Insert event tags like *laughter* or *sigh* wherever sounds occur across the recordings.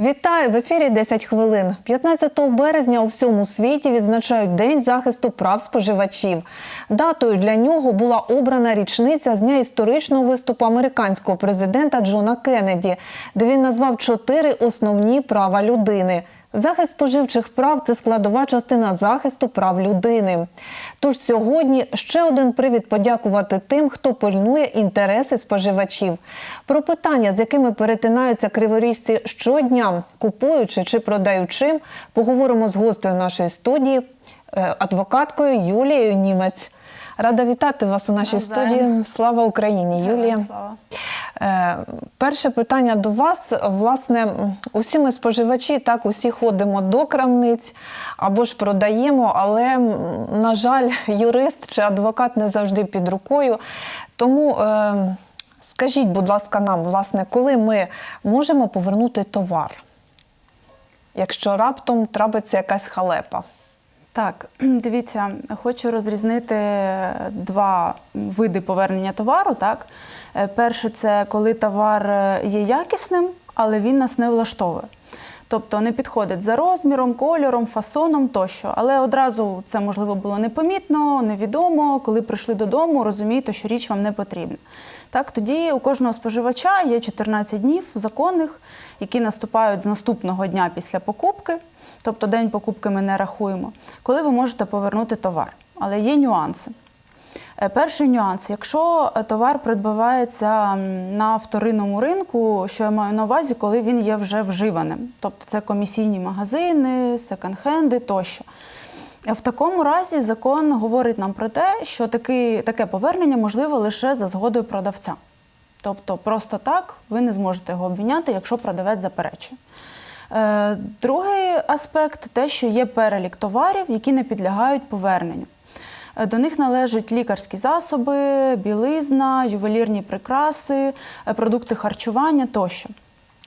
Вітаю в ефірі 10 хвилин. 15 березня у всьому світі відзначають День захисту прав споживачів. Датою для нього була обрана річниця з дня історичного виступу американського президента Джона Кеннеді, де він назвав чотири основні права людини. Захист споживчих прав це складова частина захисту прав людини. Тож сьогодні ще один привід подякувати тим, хто пильнує інтереси споживачів. Про питання, з якими перетинаються криворіжці щодня, купуючи чи продаючи, поговоримо з гостею нашої студії, е, адвокаткою Юлією Німець. Рада вітати вас у нашій Навзаєм. студії. Слава Україні, Юлія. Слава. Е, Перше питання до вас. Власне, усі ми споживачі, так, усі ходимо до крамниць або ж продаємо, але, на жаль, юрист чи адвокат не завжди під рукою. Тому е, скажіть, будь ласка, нам, власне, коли ми можемо повернути товар, якщо раптом трапиться якась халепа? Так, дивіться, хочу розрізнити два види повернення товару. Так, Е, перше, це коли товар е, є якісним, але він нас не влаштовує. Тобто не підходить за розміром, кольором, фасоном тощо. Але одразу це можливо було непомітно, невідомо. Коли прийшли додому, розумієте, що річ вам не потрібна. Так, тоді у кожного споживача є 14 днів законних, які наступають з наступного дня після покупки, тобто день покупки ми не рахуємо, коли ви можете повернути товар. Але є нюанси. Е, Перший нюанс: якщо е, товар придбавається на вторинному ринку, що я маю на увазі, коли він є вже вживаним, тобто це комісійні магазини, секонд-хенди тощо. Е, В такому разі закон говорить нам про те, що таки, таке повернення можливо лише за згодою продавця. Тобто, просто так ви не зможете його обвиняти, якщо продавець заперечує. Другий аспект те, що є перелік товарів, які не підлягають поверненню. Е, До них належать лікарські засоби, білизна, ювелірні прикраси, е, продукти харчування тощо.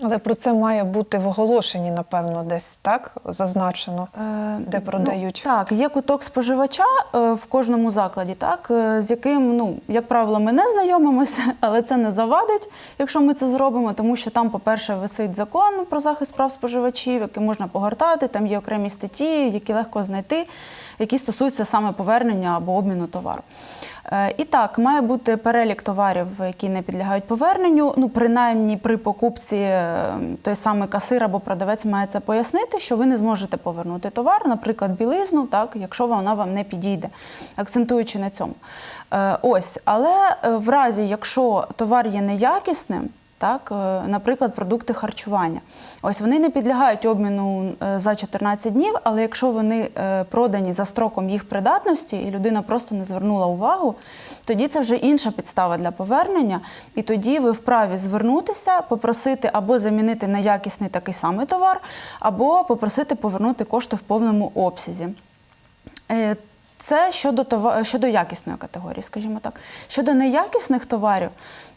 Але про це має бути в оголошенні, напевно, десь так зазначено, Е, де продають. Ну, так, є куток споживача е, в кожному закладі, так, е, з яким, ну, як правило, ми не знайомимося, *laughs* але це не завадить, якщо ми це зробимо, тому що там, по-перше, висить закон про захист прав споживачів, який можна погортати, там є окремі статті, які легко знайти, які стосуються саме повернення або обміну товару. Е, І так, має бути перелік товарів, які не підлягають поверненню. Ну, принаймні при покупці е, той самий касир або продавець має це пояснити, що ви не зможете повернути товар, наприклад, білизну, так, якщо вона вам не підійде, акцентуючи на цьому. Е, Ось, але в разі, якщо товар є неякісним, так, е, наприклад, продукти харчування. Ось вони не підлягають обміну е, за 14 днів, але якщо вони е, продані за строком їх придатності, і людина просто не звернула увагу, тоді це вже інша підстава для повернення, і тоді ви вправі звернутися, попросити або замінити на якісний такий самий товар, або попросити повернути кошти в повному обсязі. Це щодо това- щодо якісної категорії, скажімо так. Щодо неякісних товарів,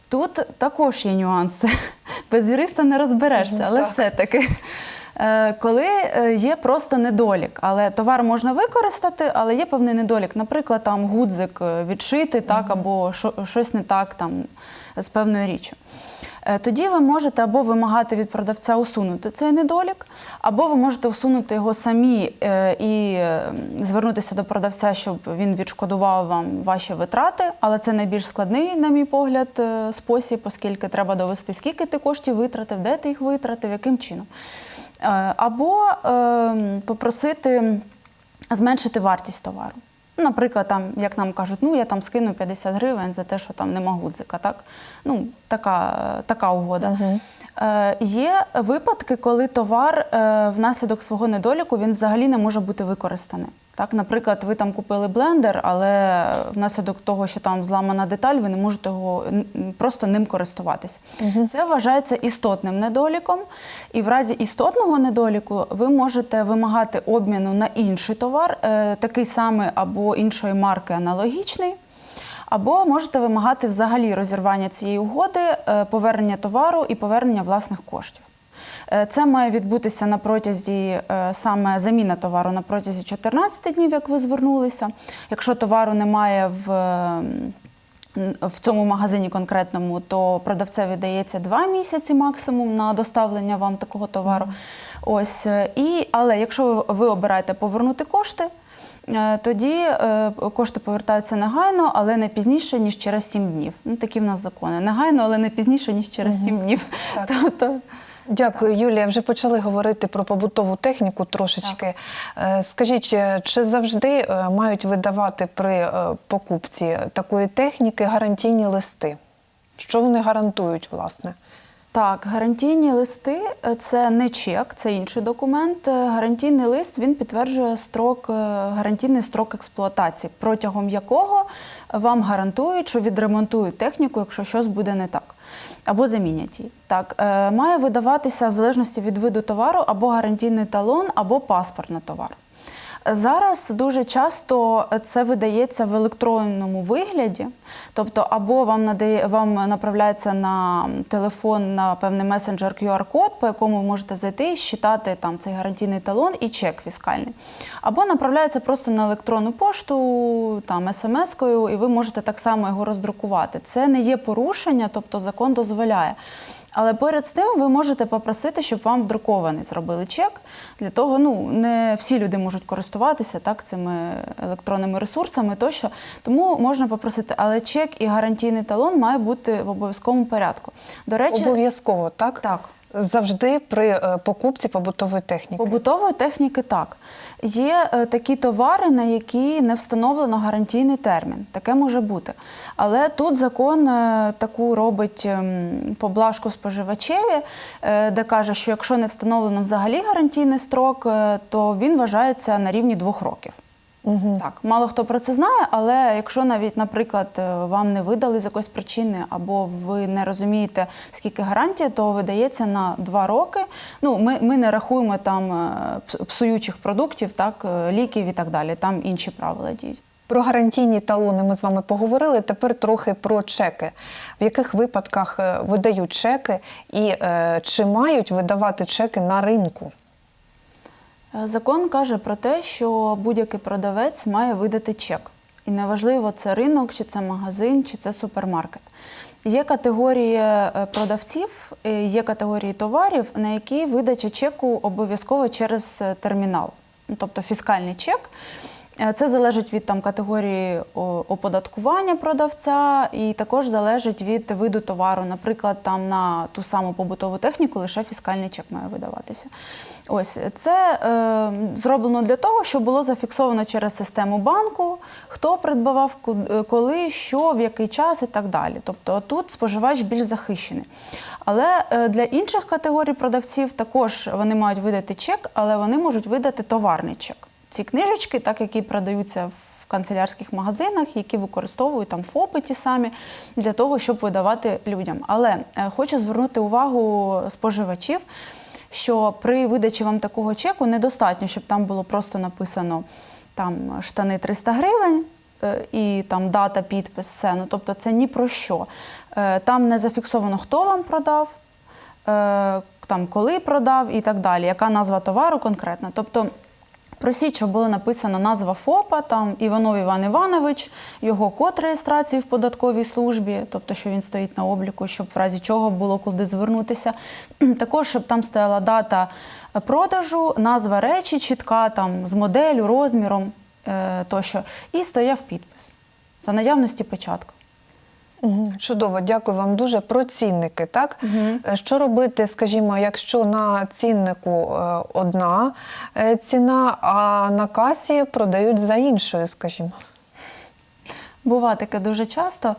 тут також є нюанси. *laughs* Без юриста не розберешся, але так. все-таки. Е, Коли е, є просто недолік, але товар можна використати, але є певний недолік. Наприклад, там гудзик е, відшити, так, або щось не так там з певною річчю. Тоді ви можете або вимагати від продавця усунути цей недолік, або ви можете усунути його самі і звернутися до продавця, щоб він відшкодував вам ваші витрати. Але це найбільш складний, на мій погляд, спосіб, оскільки треба довести, скільки ти коштів витратив, де ти їх витратив, яким чином. Е, Або е, попросити зменшити вартість товару. Наприклад, там, як нам кажуть, ну я там скину 50 гривень за те, що там нема гудзика. Так? Ну, така, така угода. Е, є випадки, коли товар е, внаслідок свого недоліку він взагалі не може бути використаний. Так, наприклад, ви там купили блендер, але внаслідок того, що там зламана деталь, ви не можете його просто ним користуватися. Це вважається істотним недоліком, і в разі істотного недоліку ви можете вимагати обміну на інший товар, е, такий самий або іншої марки аналогічний. Або можете вимагати взагалі розірвання цієї угоди, е, повернення товару і повернення власних коштів. Е, Це має відбутися на протязі е, саме заміна товару на протязі 14 днів, як ви звернулися. Якщо товару немає в в цьому магазині конкретному, то продавцеві дається два місяці максимум на доставлення вам такого товару. Ось е, і але якщо ви- обираєте повернути кошти. Тоді кошти повертаються негайно, але не пізніше, ніж через 7 днів. Ну, такі в нас закони. Негайно, але не пізніше, ніж через 7 днів. Так. *laughs* Тобто, Дякую, Юлія. Вже почали говорити про побутову техніку трошечки. Е, Скажіть, е, чи завжди е, мають видавати при покупці такої техніки гарантійні листи? Що вони гарантують, власне? Так, гарантійні листи це не чек, це інший документ. Гарантійний лист він підтверджує строк, гарантійний строк експлуатації, протягом якого вам гарантують, що відремонтують техніку, якщо щось буде не так. Або замінять її. Так, е, має видаватися в залежності від виду товару або гарантійний талон, або паспорт на товар. Зараз дуже часто це видається в електронному вигляді, тобто або вам надає вам направляється на телефон на певний месенджер QR-код, по якому ви можете зайти і считати там цей гарантійний талон і чек фіскальний, або направляється просто на електронну пошту, там смс-кою, і ви можете так само його роздрукувати. Це не є порушення, тобто закон дозволяє. Але поряд з тим ви можете попросити, щоб вам вдрукований зробили чек. Для того ну не всі люди можуть користуватися так цими електронними ресурсами тощо. Тому можна попросити, але чек і гарантійний талон має бути в обов'язковому порядку. До речі, Обов'язково, так? так. Завжди при е, покупці побутової техніки. Побутової техніки так. Є е, такі товари, на які не встановлено гарантійний термін. Таке може бути. Але тут закон е, таку робить ем, поблажку споживачеві, е, де каже, що якщо не встановлено взагалі гарантійний строк, то він вважається на рівні двох років. Угу. Так, мало хто про це знає, але якщо навіть, наприклад, е, вам не видали з якоїсь причини, або ви не розумієте, скільки гарантія, то видається на два роки. Ну, ми, ми не рахуємо там е, псуючих продуктів, так, е, ліків і так далі. Там інші правила діють. Про гарантійні талони ми з вами поговорили. Тепер трохи про чеки. В яких випадках видають чеки і е, чи мають видавати чеки на ринку? Е, Закон каже про те, що будь-який продавець має видати чек. І неважливо, це ринок, чи це магазин, чи це супермаркет. Є категорії е, продавців, е, є категорії товарів, на які видача чеку обов'язково через термінал, Ну, тобто фіскальний чек. Е, Це залежить від там категорії оподаткування продавця, і також залежить від виду товару. Наприклад, там на ту саму побутову техніку лише фіскальний чек має видаватися. Ось це е, зроблено для того, щоб було зафіксовано через систему банку, хто придбавав, е, коли, що, в який час і так далі. Тобто тут споживач більш захищений. Але е, для інших категорій продавців також вони мають видати чек, але вони можуть видати товарний чек. Ці книжечки, так які продаються в канцелярських магазинах, які використовують там ФОПи ті самі для того, щоб видавати людям. Але е, хочу звернути увагу споживачів, що при видачі вам такого чеку недостатньо, щоб там було просто написано там штани 300 гривень. е, І там дата, підпис, все. Ну тобто це ні про що. Е, Там не зафіксовано, хто вам продав, там коли продав і так далі, яка назва товару конкретна. Тобто просіть, щоб було написано назва ФОПа, там Іванов Іван Іванович, його код реєстрації в податковій службі, тобто що він стоїть на обліку, щоб в разі чого було куди звернутися. *clears throat* Також щоб там стояла дата продажу, назва речі чітка, там з моделлю, розміром е, тощо, і стояв підпис за наявності печатка. Чудово, дякую вам дуже. Про цінники, так? Е, Що робити, скажімо, якщо на ціннику е, одна е, ціна, а на касі продають за іншою, скажімо? Буває таке дуже часто,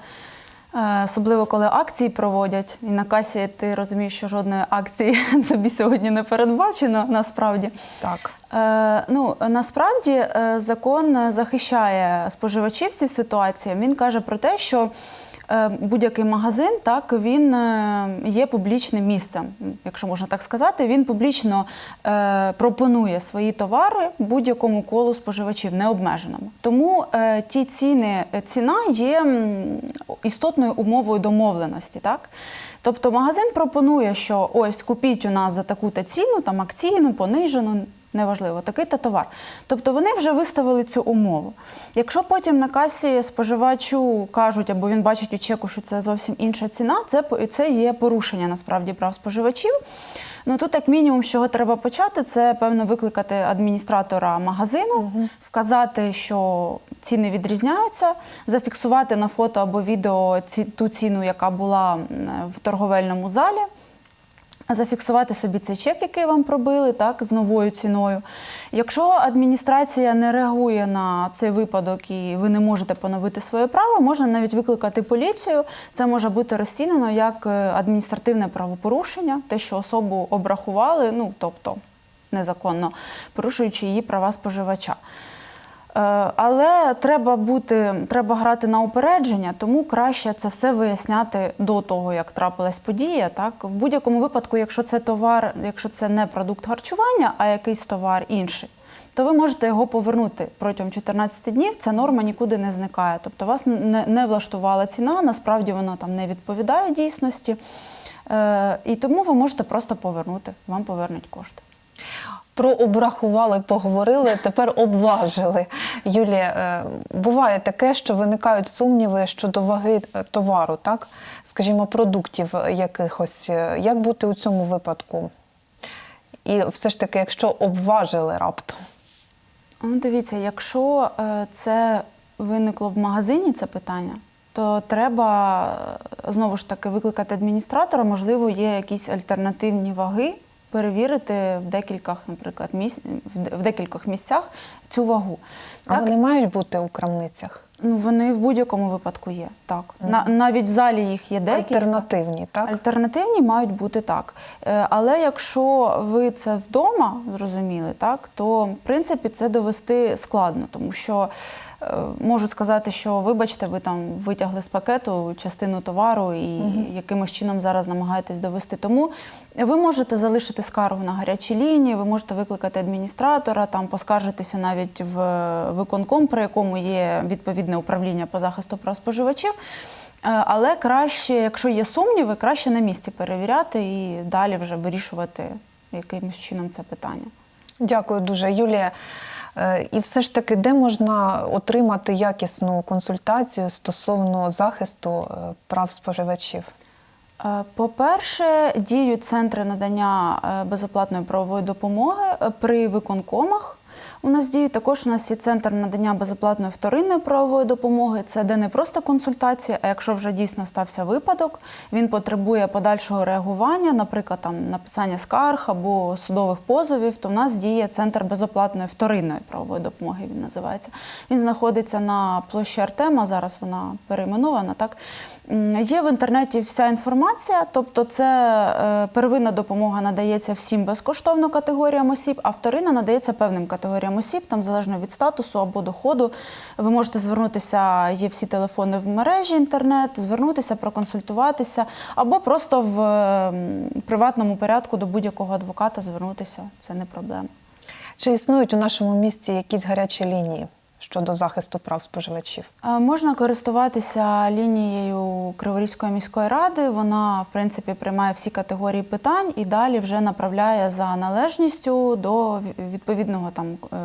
особливо коли акції проводять, і на касі ти розумієш, що жодної акції *laughs* тобі сьогодні не передбачено насправді. Так. Ну, насправді закон захищає споживачів в цій ситуації. Він каже про те, що будь-який магазин так він е, є публічним місцем, якщо можна так сказати. Він публічно е, пропонує свої товари будь-якому колу споживачів, необмеженому. Тому е, ті ціни, ціна є істотною умовою домовленості. Так? Тобто магазин пропонує, що ось купіть у нас за таку-то ціну, там акційну, понижену, неважливо, такий та товар. Тобто вони вже виставили цю умову. Якщо потім на касі споживачу кажуть, або він бачить у чеку, що це зовсім інша ціна, це, це є порушення насправді прав споживачів. Ну тут, як мінімум, з чого треба почати, це певно викликати адміністратора магазину, вказати, що ціни відрізняються, зафіксувати на фото або відео ці, ту ціну, яка була в торговельному залі. Зафіксувати собі цей чек, який вам пробили, так, з новою ціною. Якщо адміністрація не реагує на цей випадок і ви не можете поновити своє право, можна навіть викликати поліцію. Це може бути розцінено як е, адміністративне правопорушення, те, що особу обрахували, ну тобто незаконно порушуючи її права споживача. Е, Але треба бути, треба грати на упередження, тому краще це все виясняти до того, як трапилась подія. Так в будь-якому випадку, якщо це товар, якщо це не продукт харчування, а якийсь товар інший, то ви можете його повернути протягом 14 днів. Ця норма нікуди не зникає. Тобто вас не, не влаштувала ціна, насправді вона там не відповідає дійсності. Е, і тому ви можете просто повернути, вам повернуть кошти. Про обрахували, поговорили, тепер обважили. Юлія, е, буває таке, що виникають сумніви щодо ваги е, товару, так? Скажімо, продуктів якихось. Е, Як бути у цьому випадку? І все ж таки, якщо обважили раптом. Ну, дивіться, якщо це виникло в магазині, це питання, то треба знову ж таки викликати адміністратора. Можливо, є якісь альтернативні ваги, перевірити в декількох, наприклад, місць, в декількох місцях цю вагу. А вони мають бути у крамницях? Ну, вони в будь-якому випадку є. Так. На, навіть в залі їх є декілька. Альтернативні, так? Альтернативні мають бути так. Е, Але якщо ви це вдома зрозуміли, так то в принципі це довести складно, тому що можуть сказати, що вибачте, ви там витягли з пакету частину товару і якимось чином зараз намагаєтесь довести. Тому ви можете залишити скаргу на гарячій лінії, ви можете викликати адміністратора, там поскаржитися навіть в е, виконком, при якому є відповідне управління по захисту прав споживачів. Е, Але краще, якщо є сумніви, краще на місці перевіряти і далі вже вирішувати якимось чином це питання. Дякую дуже, Юлія. Е, І все ж таки, де можна отримати якісну консультацію стосовно захисту е, прав споживачів? Е, По-перше, діють центри надання безоплатної правової допомоги при виконкомах. У нас діють також у нас є центр надання безоплатної вторинної правової допомоги. Це де не просто консультація, а якщо вже дійсно стався випадок, він потребує подальшого реагування, наприклад, там написання скарг або судових позовів, то в нас діє центр безоплатної вторинної правової допомоги. Він називається. Він знаходиться на площі Артема. Зараз вона перейменована. Так є в інтернеті вся інформація, тобто це е, первинна допомога надається всім безкоштовно категоріям осіб, а вторинна надається певним категоріям осіб, там залежно від статусу або доходу. Ви можете звернутися, є всі телефони в мережі інтернет, звернутися, проконсультуватися, або просто в приватному порядку до будь-якого адвоката звернутися. Це не проблема. Чи існують у нашому місті якісь гарячі лінії щодо захисту прав споживачів? Е, Можна користуватися лінією Криворізької міської ради. Вона, в принципі, приймає всі категорії питань і далі вже направляє за належністю до відповідного там е,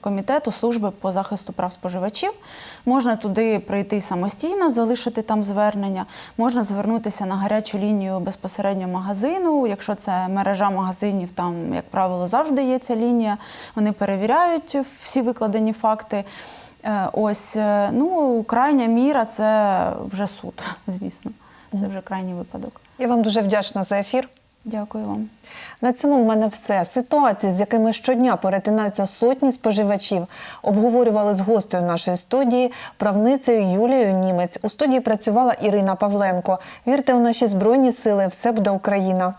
комітету служби по захисту прав споживачів. Можна туди прийти самостійно, залишити там звернення. Можна звернутися на гарячу лінію безпосередньо магазину. Якщо це мережа магазинів, там, як правило, завжди є ця лінія. Вони перевіряють всі викладені факти. Е, Ось, е, ну, крайня міра це вже суд, *laughs* звісно. Це вже крайній випадок. Я вам дуже вдячна за ефір. Дякую вам. На цьому в мене все. Ситуації, з якими щодня перетинаються сотні споживачів, обговорювали з гостею нашої студії, правницею Юлією Німець. У студії працювала Ірина Павленко. Вірте у наші збройні сили, все буде Україна.